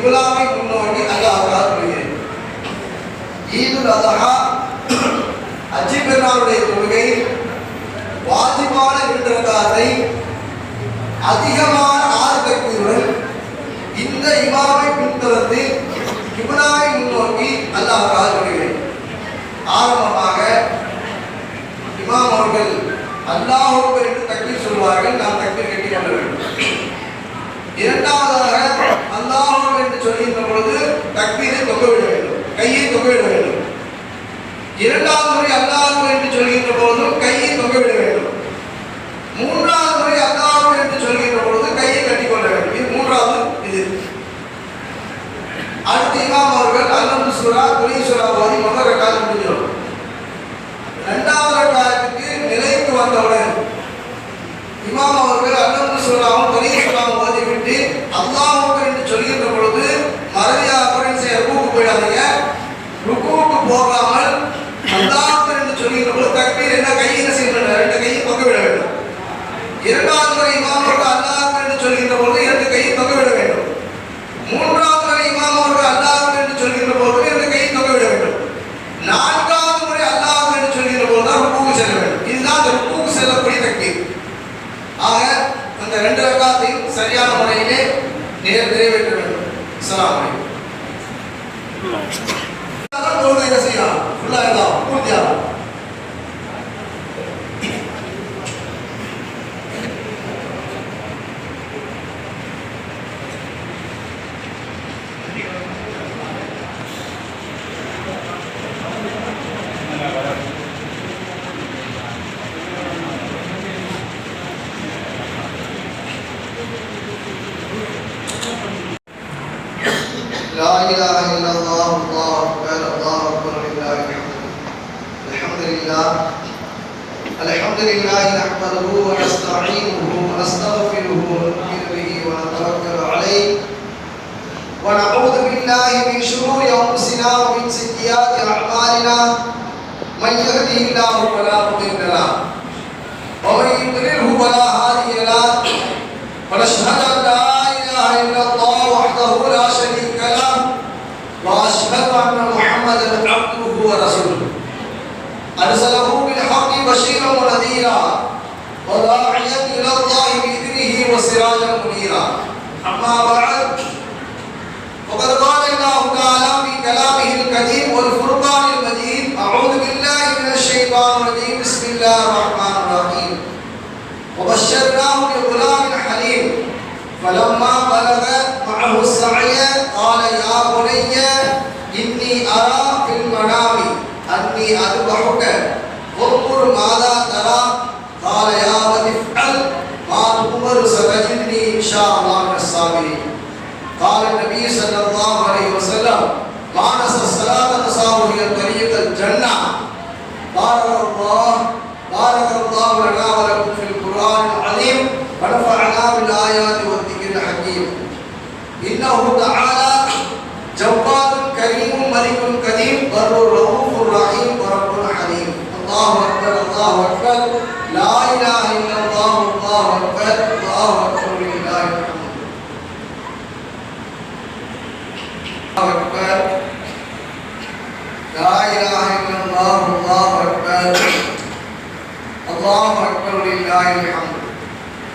கிபிலாவை முன்னோக்கி அல்லாஹ் தொழுகிறேன் ஈதுல் அதஹா அஜி பெருமாளுடைய தொழுகை வாஜிபான இரண்டு அதிகமான ஆர்வத்துடன் இந்த இமாவை பின்தொடர்ந்து கிபிலாவை முன்னோக்கி அல்லாஹ் தொழுகிறேன் ஆரம்பமாக இமாம் அவர்கள் அல்லாஹ் என்று தக்பீர் சொல்வார்கள் நாம் தக்பீர் கட்டி கொள்ள வேண்டும். இரண்டாவதாக அல்லாஹ் அக்பர் என்று சொல்கின்ற பொழுது தக்பீரை தொங்கவிட வேண்டும் தொங்கவிட வேண்டும். இரண்டாவது முறை அல்லாஹ் என்று சொல்கின்ற பொழுதும் கையை தொங்கவிட வேண்டும். மூன்றாவது முறை அல்லாஹ் என்று சொல்கின்ற பொழுது கையை கட்டிக்கொள்ள வேண்டும். இது மூன்றாவது இது. அடுத்து இமாம் அவர்கள் அல்லது சுரா துணை சுரா ஓதி முதல் ரெண்டாவது لا إله إلا الله الله أكبر الله أكبر لله الحمد. لله الحمد لله نحمده ونستعينه ونستغفره ونؤمن به ونتوكل عليه. ونعوذ بالله من شرور أنفسنا ومن سيئات أعمالنا. من يهده الله فلا مضل له ومن يضلله فلا هادي له ونشهد أن لا إله إلا الله وحده لا شريك له وأشهد أن محمدا عبده ورسوله. أرسله بالحق بشيرا ونذيرا. وداعيا إلى الله بإذنه وسراجا منيرا. أما بعد وقد قال الله تعالى في كلامه القديم والفرقان المجيد أعوذ بالله من الشيطان الرجيم. بسم الله الرحمن الرحيم. وبشرناه بغلام حليم. فلما بلغ معه السعي قال يا بني இன்னி அரா பில் மனாமி அன்னி அதுபகுக ஒவ்வொரு மாதா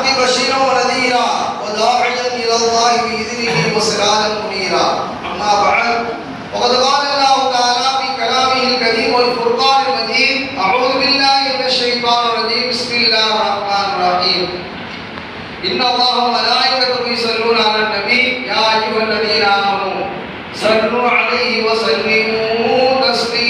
بالحق بشيرا ونذيرا وداعيا إلى الله بإذنه وسراجا منيرا. أما بعد وقد قال الله تعالى في كلامه الكريم والفرقان المجيد أعوذ بالله من الشيطان الرجيم. بسم الله الرحمن الرحيم. إن الله وملائكته يصلون على النبي. يا أيها الذين آمنوا صلوا عليه وسلموا تسليما.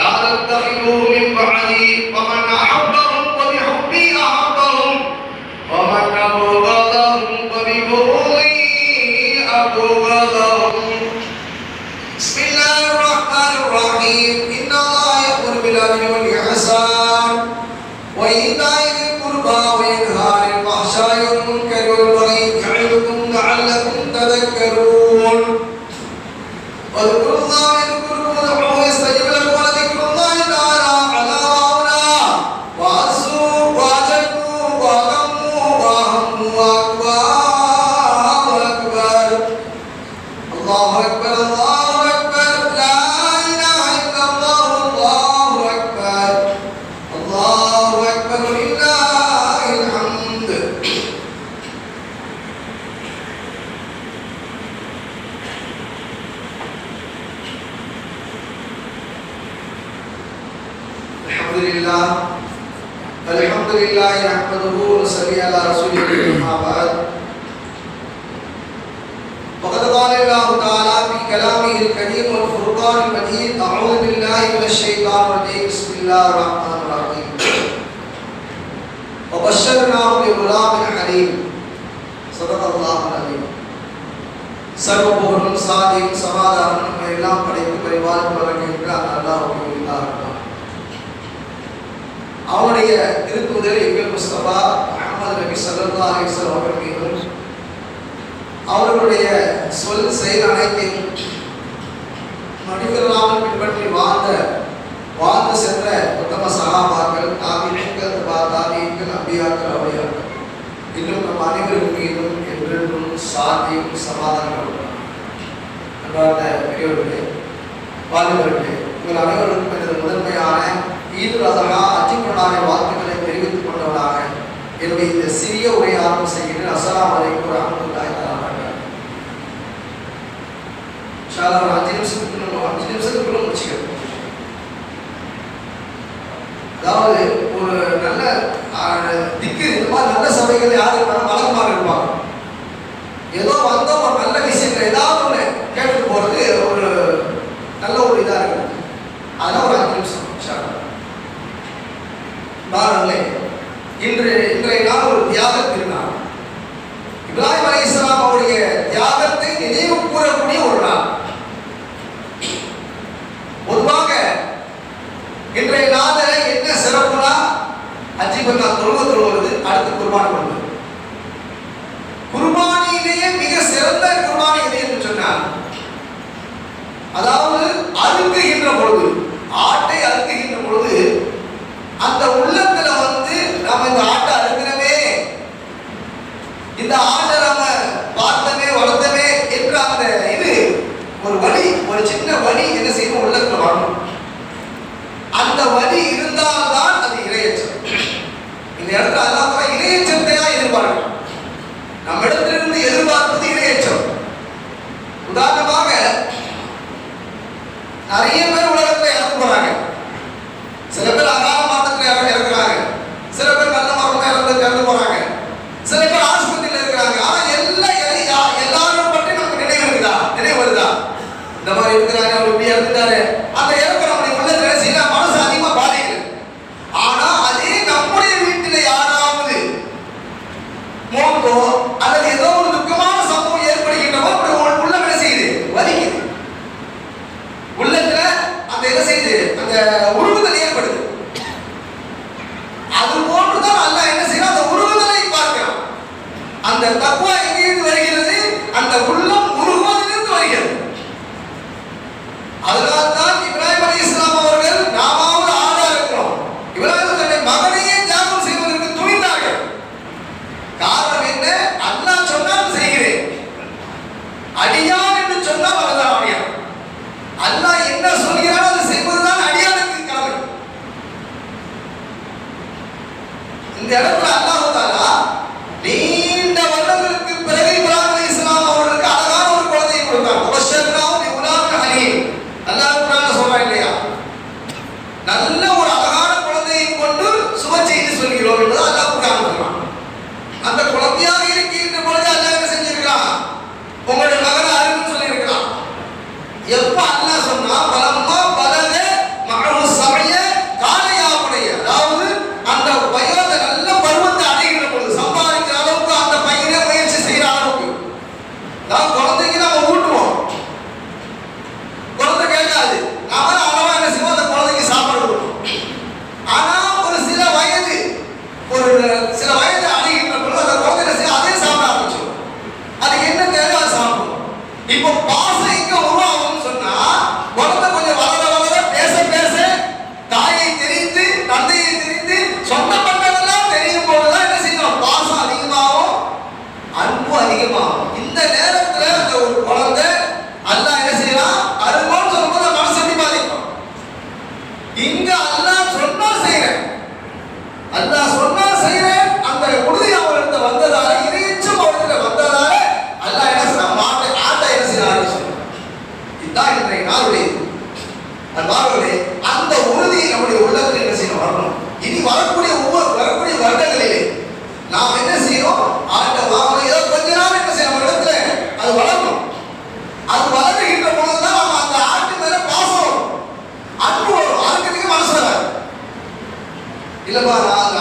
الله أكبر من بعدي ومن أحبهم وبحبي أحبهم ومن أبغضهم وببغضي أبغضهم. بسم الله الرحمن الرحيم. إن الله يأمر بالعدل والإحسان وإيتاء ذي القربى وينهى عن الفحشاء والمنكر والبغي يعظكم لعلكم تذكرون. واذكروا الله كلامه الكريم والفرقان المجيد اعوذ بالله من الشيطان الرجيم بسم الله الرحمن الرحيم وبشرناه بغلام حليم صدق الله العظيم சர்வ புகழும் சாதியும் சமாதானமும் எல்லாம் படைத்து பரிவாரம் வழங்குகின்றான் அல்லாஹ் இருந்தார் அவனுடைய திருப்புதல் எங்கள் முஸ்தபா அஹமது நபி சல்லா அலிஸ்லாம் அவர்கள் மீதும் அவர்களுடைய சொல் செயல் அனைத்தையும் மனிதர்களாமல் பின்பற்றி வாழ்ந்த வாழ்ந்து சென்ற உத்தம சகாபாக்கள் தாபிகள் தாபியங்கள் அம்பியாக்கள் அவையாக்கள் இன்னும் நம் அனைவரும் மீதும் என்றென்றும் சாந்தியும் சமாதானம் அன்பார்ந்த பெரியவர்களே வாலிபர்களே உங்கள் அனைவருக்கும் எனது முதன்மையான ஈது ரசகா அஜிமுடான வாழ்த்துக்களை தெரிவித்துக் கொண்டவனாக என்னுடைய இந்த சிறிய உரை ஆரம்பம் செய்கிறேன் அஸ்ஸலாமு அலைக்கும் ஷாலா ஒரு அஞ்சு நிமிஷத்துக்கு நம்ம அஞ்சு நிமிஷத்துக்குள்ள முடிச்சுக்கணும் அதாவது ஒரு நல்ல திக்கு இந்த மாதிரி நல்ல சபைகள் யார் இருப்பாங்க வழக்கமாக இருப்பாங்க சிறந்த குர்பானி எது என்று சொன்னார் அதாவது அறுக்குகின்ற பொழுது ஆட்டை அறுக்குகின்ற பொழுது அந்த உள்ளத்துல வந்து நம்ம இந்த ஆட்டை அறுக்கிறமே இந்த ஆட்டை நம்ம பார்த்தமே வளர்த்தமே என்ற அந்த இது ஒரு வழி ஒரு சின்ன வழி என்ன செய்யணும் உள்ளத்துல வரணும். அந்த வழி இருந்தால்தான் அது இரையச்சம். இந்த இடத்துல அல்லாஹ் தஆலா தான் எதிர்பார்க்கிறோம் நம்ம இடத்துல உதாரணமாக நிறைய பேர் உலகத்தில் இறந்து போறாங்க சில பேர் அகால மரணத்துல இறக்குறாங்க சில பேர் நல்ல மரணம் இறந்து இறந்து போறாங்க சில பேர் ஆஸ்பத்திரியில இருக்கிறாங்க ஆனா எல்லாம் எல்லாம் யா- எல்லாரும் பற்றி நமக்கு நினைவு இருக்குதா நினைவு வருதா இந்த மாதிரி இருக்கிறாங்க அவர் இப்படி இறந்துட்டாரு அந்த இறக்குறவனுடைய உள்ளத்துல சில மனசு அதிகமா பாதிக்குது ஆனா அதே நம்முடைய வீட்டில யாராவது மோந்தோ அல்லது ஏதோ ஒரு துக்கமான சம்பவம் ஏற்படுகின்றவோ அப்படி உள்ள- உள்ளம் என்ன செய்யுது வலிக்குது உள்ளத்துல அந்த என்ன செய்யுது அந்த உருவுதல் ஏற்படுது. அது போன்றுதான் அல்லாஹ் என்ன செய்யணும் அந்த உருவுதலை பார்க்கிறான். அந்த தக்குவா எங்கிருந்து வருகிறது? அந்த உள்ளம் உருகுவதிலிருந்து வருகிறது. அதனால் அன்பார்களே அந்த உறுதி நம்முடைய உள்ளத்தில் என்ன செய்யணும் வரணும் இனி வரக்கூடிய ஒவ்வொரு வரக்கூடிய வருடங்களிலே நாம் என்ன செய்யணும்? ஆண்ட வாகனம் ஏதோ கொஞ்ச நாள் என்ன செய்யணும்? நம்ம இடத்துல அது வளரணும். அது வளர்கின்ற பொழுதுதான் நம்ம அந்த ஆட்டு மேல பாசம் வரும். அன்பு வரும். அதுக்கு நீங்க மனசு வராது இல்லப்பா நான்